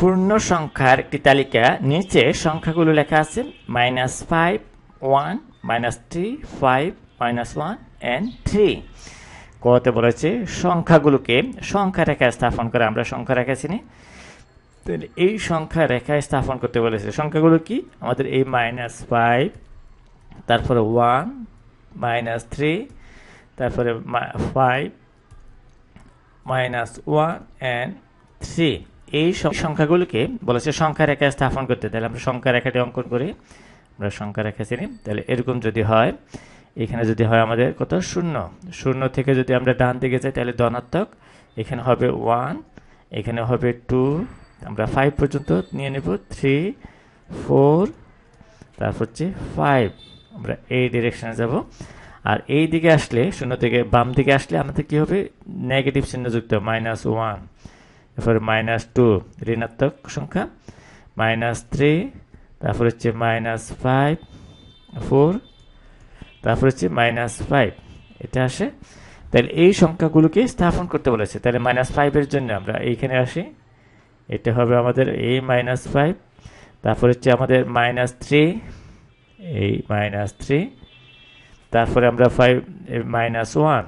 পূর্ণ সংখ্যার একটি তালিকা নিচে সংখ্যাগুলো লেখা আছে minus five one minus three five minus one and three কতে বলেছে, সংখ্যাগুলোকে সংখ্যা রেখায় স্থাপন করে, আমরা সংখ্যা রেখা চিনি। তাহলে এই সংখ্যা রেখায় স্থাপন করতে বলেছে, সংখ্যাগুলো কি? আমাদের এই মাইনাস ফাইভ তারপরে ওয়ান মাইনাস থ্রি তারপরে five minus one and three এই সংখ্যাগুলোকে বলেছে সংখ্যা রেখায় স্থাপন করতে। তাহলে আমরা সংখ্যা রেখাটি অঙ্কন করি। আমরা সংখ্যা রেখা চিনি। তাহলে এরকম যদি হয়, এখানে যদি হয় আমাদের কত? শূন্য। শূন্য থেকে যদি আমরা ডান দিকে যাই, তাহলে ধনাত্মক। এখানে হবে ওয়ান, এখানে হবে টু। আমরা ফাইভ পর্যন্ত নিয়ে নেব। থ্রি ফোর তারপর হচ্ছে ফাইভ আমরা এই ডিরেকশনে যাব। আর এই দিকে আসলে, শূন্য থেকে বাম দিকে আসলে আমাদের কী হবে? নেগেটিভ চিহ্নযুক্ত মাইনাস ওয়ান এরপরে মাইনাস টু ঋণাত্মক সংখ্যা মাইনাস থ্রি তারপর হচ্ছে মাইনাস ফাইভ ফোর তারপর হচ্ছে মাইনাস ফাইভ এটা আসে। তাহলে এই সংখ্যাগুলোকে স্থাপন করতে বলেছে। তাহলে মাইনাস ফাইভের জন্য আমরা এইখানে আসি। এটা হবে আমাদের এই মাইনাস ফাইভ তারপর হচ্ছে আমাদের মাইনাস থ্রি এই মাইনাস থ্রি তারপরে আমরা five minus one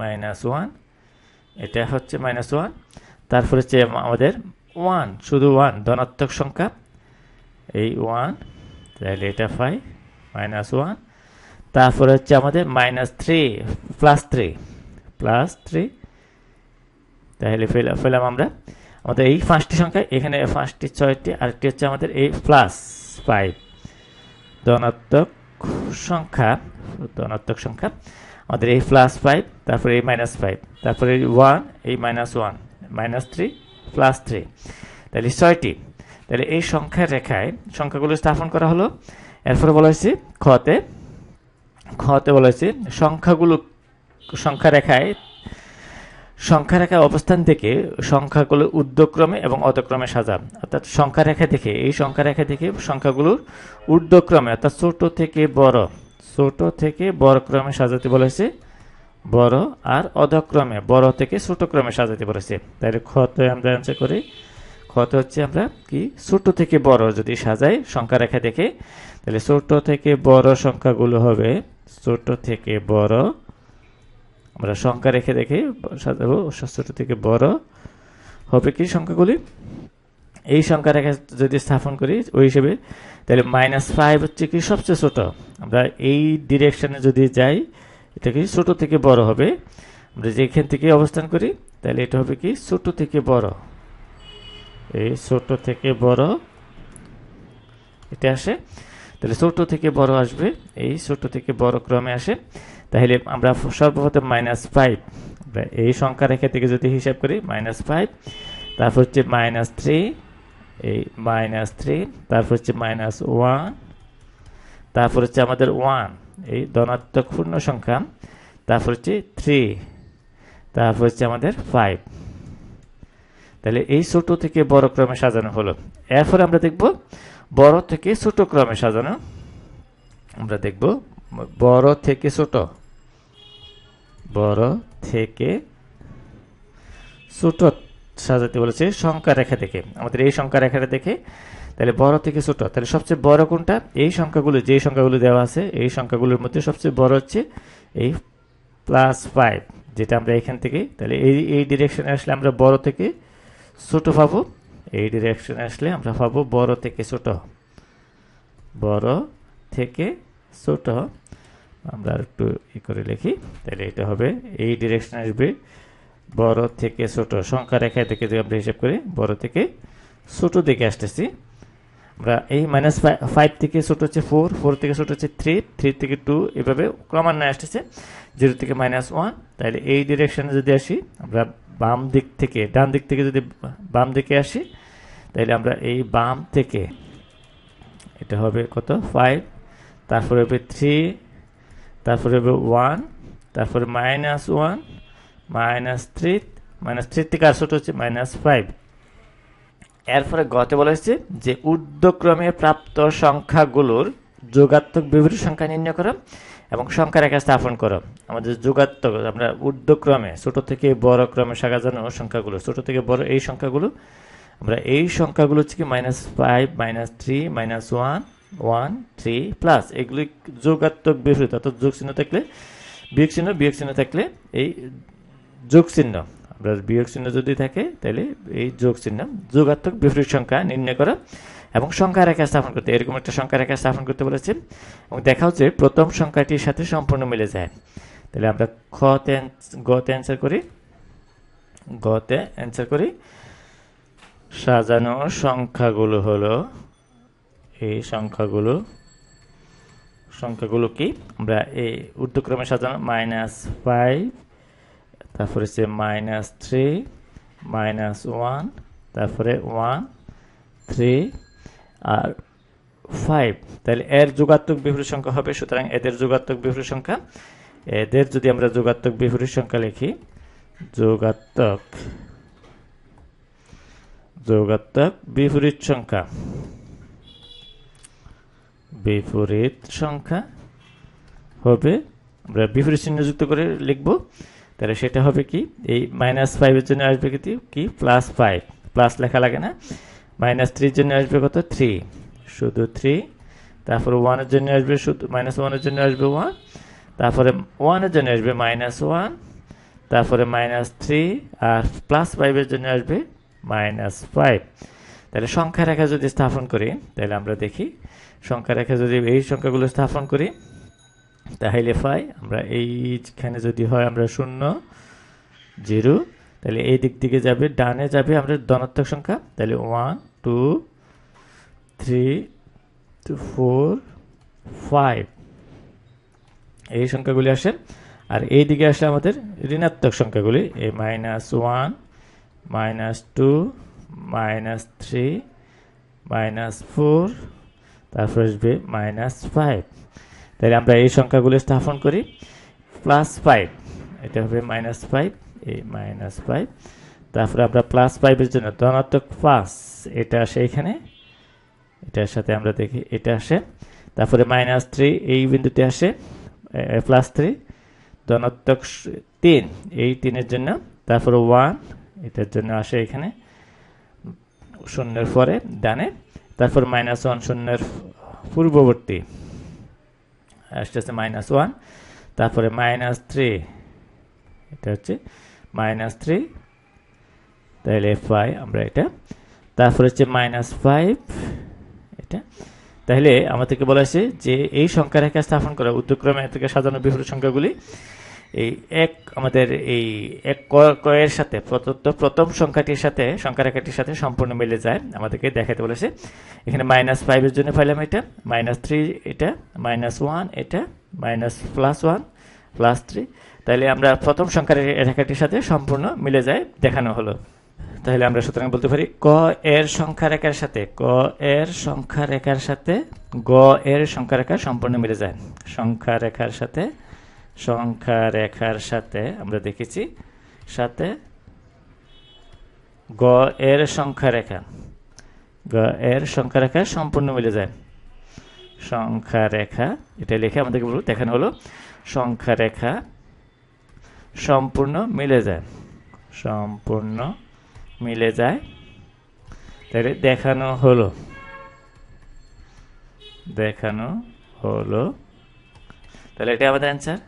minus one এটা হচ্ছে মাইনাস ওয়ান তারপরে হচ্ছে আমাদের ওয়ান শুধু ওয়ান ধনাত্মক সংখ্যা। এই ওয়ান তাহলে এটা ফাইভ মাইনাস ওয়ান তারপরে হচ্ছে আমাদের minus three plus three plus three তাহলে ফেলাম আমরা। আমাদের এই পাঁচটি সংখ্যা, এখানে পাঁচটি, ছয়টি, আরেকটি হচ্ছে আমাদের এই প্লাস ফাইভ ধনাত্মক সংখ্যা ধনাত্মক সংখ্যা। আমাদের এই প্লাস ফাইভ তারপরে এই মাইনাস ফাইভ তারপরে এই ওয়ান এই minus one minus three plus three তাহলে ছয়টি। তাহলে এই সংখ্যা রেখায় সংখ্যাগুলো স্থাপন করা হলো। এরপরে বলা হয়েছে খতে। খতে বলা হয়েছে সংখ্যাগুলো, সংখ্যা রেখায়, সংখ্যা রেখা অবস্থান থেকে সংখ্যাগুলো ঊর্ধ্বক্রমে এবং অধক্রমে সাজা অর্থাৎ সংখ্যা রেখা থেকে এই সংখ্যা রেখা থেকে সংখ্যাগুলোর ঊর্ধ্বক্রমে, অর্থাৎ ছোট থেকে বড় ছোট থেকে বড় ক্রমে সাজাতে বলেছে। বড় আর অধক্রমে, বড় থেকে ছোট ক্রমে সাজাতে বলেছে। তাহলে ক্ষত আমরা অ্যান্সার করি। ক্ষত হচ্ছে আমরা কি? ছোট থেকে বড় যদি সাজাই সংখ্যা রেখা দেখে, তাহলে ছোট থেকে বড় সংখ্যাগুলো হবে, ছোট থেকে বড়, আমরা সংখ্যা রেখে দেখে সাজাবো, ছোট থেকে বড়, হবে কি সংখ্যাগুলি? এই সংখ্যা রেখা যদি স্থাপন করি, ওই হিসেবে, তাহলে মাইনাস ফাইভ হচ্ছে কি সবচেয়ে ছোট। আমরা এই ডিরেকশনে যদি যাই, এটা কি ছোট থেকে বড় হবে। আমরা যেখান থেকে অবস্থান করি, তাহলে এটা হবে কি ছোট থেকে বড়। এই ছোট থেকে বড়, এটা আসে। তাহলে ছোট থেকে বড় আসবে। এই ছোট থেকে বড় ক্রমে আসে। তাহলে আমরা সর্বপ্রথম মাইনাস ফাইভ এই সংখ্যা রেখা থেকে যদি হিসাব করি মাইনাস ফাইভ তারপর হচ্ছে মাইনাস থ্রি এই মাইনাস থ্রি তারপর হচ্ছে মাইনাস ওয়ান তারপর হচ্ছে আমাদের ওয়ান এই ধনাত্মক পূর্ণ সংখ্যা, তারপর হচ্ছে থ্রি তারপর হচ্ছে আমাদের ফাইভ তাহলে এই ছোট থেকে বড় ক্রমে সাজানো হলো। এরপরে আমরা দেখব বড় থেকে ছোট ক্রমে সাজানো। আমরা দেখব বড় থেকে ছোট। বড় থেকে ছোট। সাজাতে বলেছে সংখ্যা রেখা দেখে। আমাদের এই সংখ্যা রেখাটা দেখে, তাহলে বড় থেকে ছোট, তাহলে সবচেয়ে বড় কোনটা? এই সংখ্যাগুলো, যে সংখ্যাগুলো দেওয়া আছে, এই সংখ্যাগুলোর মধ্যে সবচেয়ে বড় হচ্ছে এই প্লাস ফাইভ যেটা আমরা এখান থেকে, তাহলে এই এই ডিরেকশনে আসলে আমরা বড় থেকে ছোট পাবো। এই ডিরেকশনে আসলে আমরা পাবো বড় থেকে ছোট। বড় থেকে ছোট। আমরা একটু ই করে লিখি, তাহলে এটা হবে, এই ডিরেকশন আসবে বড় থেকে ছোট, সংখ্যা রেখা থেকে যদি আমরা হিসাব করি, বড় থেকে ছোট দিকে আসতেছি। আমরা এই মাইনাস ফাইভ থেকে ছোট হচ্ছে ফোর ফোর থেকে ছোট হচ্ছে থ্রি থ্রি থেকে টু এভাবে ক্রমান্বয়ে আসতেছে। জিরো থেকে মাইনাস ওয়ান তাহলে এই ডিরেকশনে যদি আসি, আমরা বাম দিক থেকে, ডান দিক থেকে যদি বাম দিকে আসি, তাহলে আমরা এই বাম থেকে, এটা হবে কত? ফাইভ তারপরে হবে থ্রি তারপরে হবে ওয়ান তারপরে minus one minus three minus three থেকে আর ছোট হচ্ছে মাইনাস ফাইভ এরপরে গতে বলা হয়েছে যে ঊর্ধ্বক্রমে প্রাপ্ত সংখ্যাগুলোর যোগাত্মক বিবৃতি সংখ্যা নির্ণয় করো এবং সংখ্যা রেখা স্থাপন করো। আমাদের যোগাত্মক, আমরা ঊর্ধ্বক্রমে, ছোট থেকে বড় ক্রমে সাজানো সংখ্যাগুলো, ছোট থেকে বড় এই সংখ্যাগুলো, আমরা এই সংখ্যাগুলো হচ্ছে কি minus five minus three minus one one three plus এগুলি যোগাত্মক বিপরীত, অর্থাৎ যোগ চিহ্ন থাকলে বিয়োগ চিহ্ন বিয়োগ চিহ্ন থাকলে এই যোগ চিহ্ন আমরা বিয়োগ চিহ্ন যদি থাকে, তাহলে এই যোগ চিহ্ন যোগাত্মক বিপরীত সংখ্যা নির্ণয় করা এবং সংখ্যা রেখা স্থাপন করতে। এরকম একটা সংখ্যা রেখা স্থাপন করতে বলেছে এবং দেখা হচ্ছে প্রথম সংখ্যাটির সাথে সম্পূর্ণ মিলে যায়। তাহলে আমরা খ খতে গতে অ্যান্সার করি। গতে অ্যান্সার করি। সাজানো সংখ্যাগুলো হলো, এই সংখ্যাগুলো সংখ্যাগুলো কি আমরা এই ঊর্ধ্বক্রমে সাজানো মাইনাস ফাইভ তারপরে হচ্ছে মাইনাস থ্রি মাইনাস ওয়ান তারপরে ওয়ান থ্রি আর ফাইভ তাহলে এর যোগাত্মক বিপরীত সংখ্যা হবে, সুতরাং এদের যোগাত্মক বিপরীত সংখ্যা, এদের যদি আমরা যোগাত্মক বিপরীত সংখ্যা লিখি, যোগাত্মক যোগাত্মক বিপরীত সংখ্যা বিপরীত সংখ্যা হবে, আমরা বিপরীত চিহ্ন যুক্ত করে লিখব তাহলে সেটা হবে কি? এই মাইনাস ফাইভের জন্য আসবে কি কি? প্লাস ফাইভ প্লাস লেখা লাগে না? মাইনাস থ্রির জন্য আসবে কত? থ্রি শুধু থ্রি তারপরে ওয়ানের জন্য আসবে শুধু মাইনাস ওয়ানের জন্য আসবে ওয়ান তারপরে ওয়ানের জন্য আসবে মাইনাস ওয়ান তারপরে মাইনাস থ্রি আর প্লাস ফাইভের জন্য আসবে মাইনাস ফাইভ তাহলে সংখ্যা রেখা যদি স্থাপন করি, তাহলে আমরা দেখি, সংখ্যা রেখা যদি এই সংখ্যাগুলো স্থাপন করি তাহলে পাই আমরা এইখানে যদি হয় আমরা শূন্য, জিরো, তাহলে এই দিক দিকে যাবে, ডানে যাবে আমরা ধনাত্মক সংখ্যা, তাহলে one two three four five এই সংখ্যাগুলি আসে, আর এই দিকে আসলে আমাদের ঋণাত্মক সংখ্যাগুলি, এই minus one minus two minus three minus four তারপর আসবে মাইনাস ফাইভ তাহলে আমরা এই সংখ্যাগুলো স্থাপন করি। প্লাস ফাইভ এটা হবে মাইনাস ফাইভ এই মাইনাস ফাইভ তারপরে আমরা প্লাস ফাইভের জন্য ধনাত্মক পাঁচ, এটা আসে এখানে, এটার সাথে আমরা দেখি, এটা আসে। তারপরে মাইনাস থ্রি এই বিন্দুতে আসে প্লাস থ্রি ধনাত্মক তিন, এই তিনের জন্য। তারপরে ওয়ান এটার জন্য আসে এখানে, শূন্যের পরে ডানে। তারপর মাইনাস ওয়ান শূন্যের পূর্ববর্তী। আসতেছে মাইনাস ওয়ান তারপরে মাইনাস থ্রি এটা হচ্ছে মাইনাস থ্রি তাহলে ফাইভ আমরা এটা, তারপরে হচ্ছে মাইনাস ফাইভ এটা, তাহলে আমাদেরকে বলা হয়েছে যে এই সংখ্যা রেখা স্থাপন করা উদ্যোগক্রমে থেকে সাজানো বিপরীত সংখ্যাগুলি এই এক, আমাদের এই এক কয়ের সাথে প্রদত্ত প্রথম সংখ্যাটির সাথে, সংখ্যা রেখাটির সাথে সম্পূর্ণ মিলে যায়, আমাদেরকে দেখাতে বলেছে। এখানে মাইনাস ফাইভের জন্য পাইলাম এটা মাইনাস থ্রি এটা মাইনাস ওয়ান এটা minus plus one plus three তাহলে আমরা প্রথম সংখ্যা রেখাটির সাথে সম্পূর্ণ মিলে যায়, দেখানো হলো। তাহলে আমরা সুতরাং বলতে পারি, ক এর সংখ্যা রেখার সাথে, ক এর সংখ্যা রেখার সাথে, গ এর সংখ্যা রেখা সম্পূর্ণ মিলে যায়। সংখ্যা রেখার সাথে সংখ্যা রেখার সাথে আমরা দেখেছি, সাথে গ এর সংখ্যা রেখা। গ এর সংখ্যা রেখা সম্পূর্ণ মিলে যায়। সংখ্যা রেখা, এটা লিখে আমাদেরকে বলব দেখানো হলো। সংখ্যা রেখা সম্পূর্ণ মিলে যায়। সম্পূর্ণ মিলে যায়। তাহলে দেখানো হলো। দেখানো হলো। তাহলে এটা আমাদের অ্যান্সার